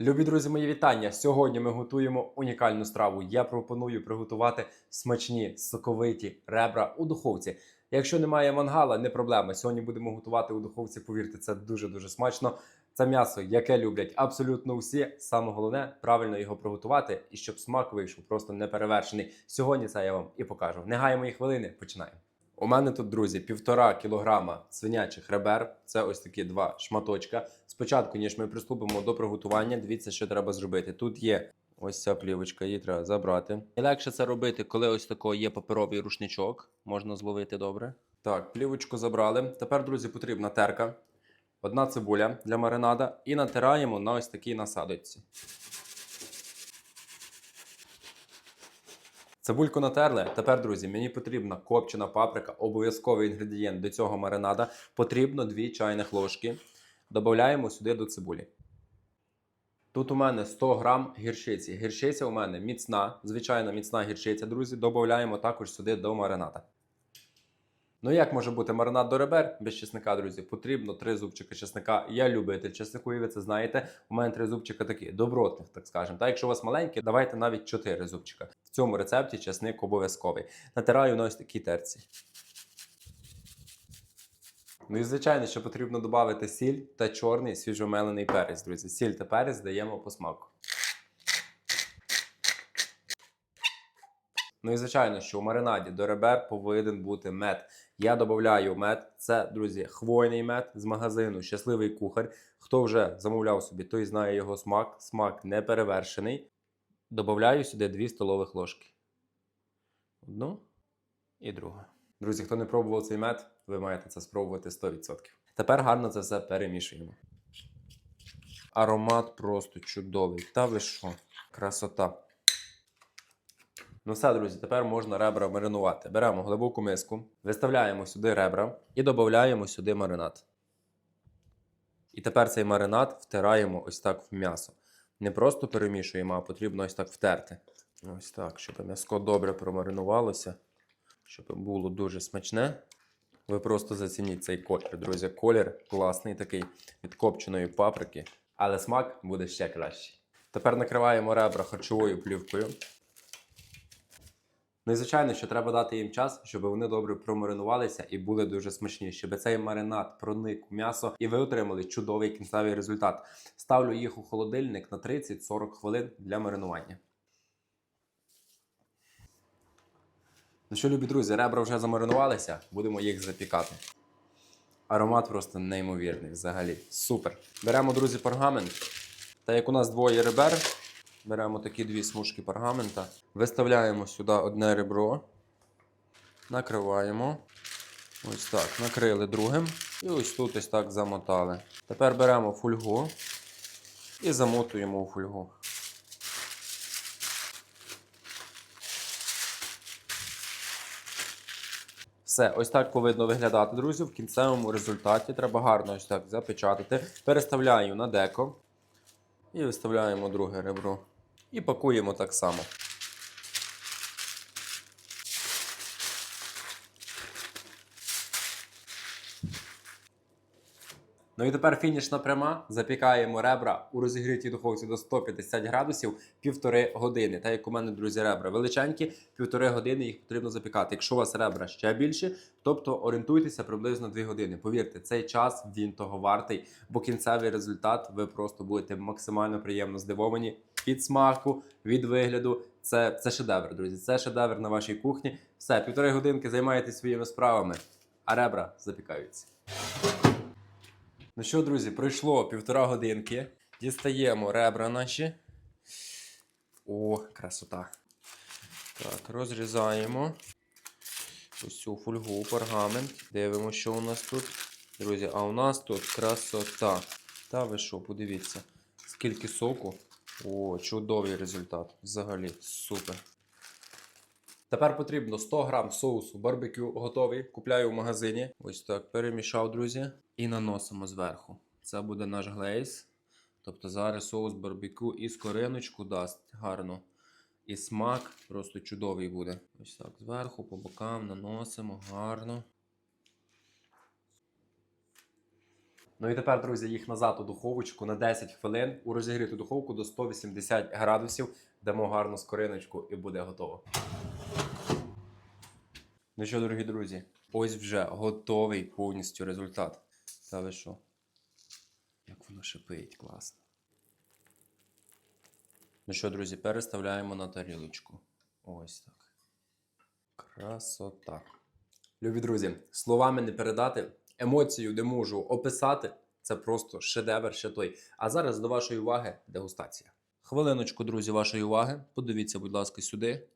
Любі друзі, мої вітання! Сьогодні ми готуємо унікальну страву. Я пропоную приготувати смачні соковиті ребра у духовці. Якщо немає мангала, не проблема. Сьогодні будемо готувати у духовці. Повірте, це дуже дуже смачно. Це м'ясо, яке люблять абсолютно всі. Саме головне правильно його приготувати і щоб смак вийшов просто неперевершений. Сьогодні це я вам і покажу. Не гаємо хвилини. Починаємо. У мене тут, друзі, півтора кілограма свинячих ребер. Це ось такі два шматочка. Спочатку, ніж ми приступимо до приготування, дивіться, що треба зробити. Тут є ось ця плівочка, її треба забрати. І легше це робити, коли ось такого є паперовий рушничок. Можна зловити добре. Так, плівочку забрали. Тепер, друзі, потрібна терка. Одна цибуля для маринада і натираємо на ось такій насадочці. Цибульку натерли. Тепер, друзі, мені потрібна копчена паприка, обов'язковий інгредієнт до цього маринада. Потрібно 2 чайних ложки. Додаємо сюди до цибулі. Тут у мене 100 грам гірчиці. Гірчиця у мене міцна, звичайно міцна гірчиця, друзі. Додаємо також сюди до маринада. Ну, як може бути маринад до ребер без чесника, друзі? Потрібно три зубчика чесника. Я любитель чеснику, і ви це знаєте. У мене три зубчика такі добротних, так скажемо. Та якщо у вас маленькі, давайте навіть чотири зубчика. В цьому рецепті чесник обов'язковий. Натираю на ось такій терці. Ну і звичайно, що потрібно додати сіль та чорний свіжомелений перець, друзі. Сіль та перець даємо по смаку. Ну і звичайно, що у маринаді до ребер повинен бути мед. Я додаю мед. Це, друзі, хвойний мед з магазину Щасливий кухар. Хто вже замовляв собі, той знає його смак. Смак не перевершений. Добавляю сюди 2 столових ложки. Одну і другу. Друзі, хто не пробував цей мед, ви маєте це спробувати 100%. Тепер гарно це все перемішуємо. Аромат просто чудовий. Та ви що? Красота. Ну все, друзі, тепер можна ребра маринувати. Беремо глибоку миску, виставляємо сюди ребра і додаємо сюди маринад. І тепер цей маринад втираємо ось так в м'ясо. Не просто перемішуємо, а потрібно ось так втерти. Ось так, щоб м'яско добре промаринувалося, щоб було дуже смачне. Ви просто зацініть цей колір, друзі. Колір класний такий від копченої паприки, але смак буде ще кращий. Тепер накриваємо ребра харчовою плівкою. Ну і звичайно, що треба дати їм час, щоб вони добре промаринувалися і були дуже смачні, щоб цей маринад проник у м'ясо і ви отримали чудовий кінцевий результат. Ставлю їх у холодильник на 30-40 хвилин для маринування. Ну що, любі друзі, ребра вже замаринувалися, будемо їх запікати. Аромат просто неймовірний взагалі. Супер. Беремо, друзі, пергамент. Та як у нас двоє ребер, беремо такі дві смужки пергамента, виставляємо сюди одне ребро, накриваємо. Ось так, накрили другим. І ось тут ось так замотали. Тепер беремо фольгу і замотуємо у фольгу. Все, ось так повинно виглядати, друзі. В кінцевому результаті треба гарно ось так запечатати. Переставляю на деко. І виставляємо друге ребро. І пакуємо так само. Ну і тепер фінішна пряма. Запікаємо ребра у розігрітій духовці до 150 градусів півтори години. Та як у мене, друзі, ребра величенькі, півтори години їх потрібно запікати. Якщо у вас ребра ще більші, тобто орієнтуйтеся приблизно 2 години. Повірте, цей час він того вартий, бо кінцевий результат ви просто будете максимально приємно здивовані від смаку, від вигляду. Це, це шедевр, друзі. Це шедевр на вашій кухні. Все, півтори годинки займаєтесь своїми справами, а ребра запікаються. Ну що, друзі, пройшло півтора годинки. Дістаємо ребра наші. О, красота. Так, розрізаємо ось цю фольгу, пергамент. Дивимося, що у нас тут. Друзі, а у нас тут красота. Та ви що, подивіться, скільки соку. О, чудовий результат. Взагалі, супер. Тепер потрібно 100 грам соусу барбекю готовий. Купляю в магазині. Ось так перемішав, друзі. І наносимо зверху. Це буде наш глейс. Тобто зараз соус барбекю і скориночку дасть гарно. І смак просто чудовий буде. Ось так зверху, по бокам наносимо гарно. Ну і тепер, друзі, їх назад у духовочку на 10 хвилин у розігріту духовку до 180 градусів. Дамо гарну скориночку і буде готово. Ну що, дорогі друзі, ось вже готовий повністю результат. Та ви що? Як воно шипить, класно. Ну що, друзі, переставляємо на тарілочку. Ось так. Красота. Любі друзі, словами не передати, емоцію не можу описати. Це просто шедевр ще той. А зараз до вашої уваги дегустація. Хвилиночку, друзі, вашої уваги. Подивіться, будь ласка, сюди.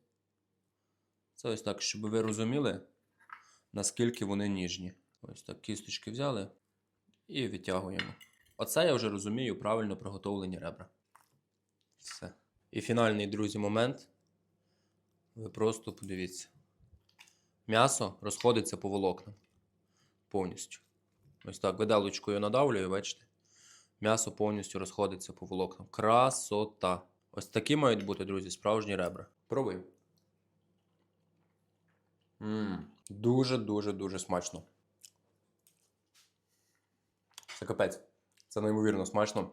Це ось так, щоб ви розуміли, наскільки вони ніжні. Ось так кісточки взяли і відтягуємо. Оце я вже розумію правильно приготовлені ребра. Все. І фінальний, друзі, момент. Ви просто подивіться. М'ясо розходиться по волокнам. Повністю. Ось так, виделочкою надавлюю, бачите? М'ясо повністю розходиться по волокнам. Красота. Ось такі мають бути, друзі, справжні ребра. Пробуємо. Мм, дуже, дуже, дуже смачно. Це капець. Це неймовірно смачно.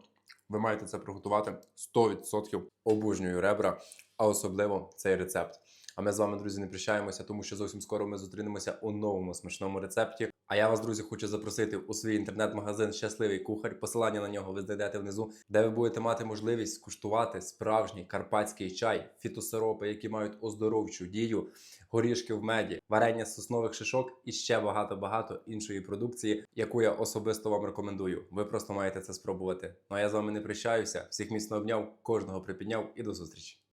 Ви маєте це приготувати 100%. Обожнюю ребра, а особливо цей рецепт. А ми з вами, друзі, не прощаємося, тому що зовсім скоро ми зустрінемося у новому смачному рецепті. А я вас, друзі, хочу запросити у свій інтернет-магазин Щасливий кухар. Посилання на нього ви знайдете внизу, де ви будете мати можливість скуштувати справжній карпатський чай, фітосиропи, які мають оздоровчу дію, горішки в меді, варення соснових шишок і ще багато-багато іншої продукції, яку я особисто вам рекомендую. Ви просто маєте це спробувати. Ну а я з вами не прощаюся. Всіх міцно обняв, кожного припідняв і до зустрічі.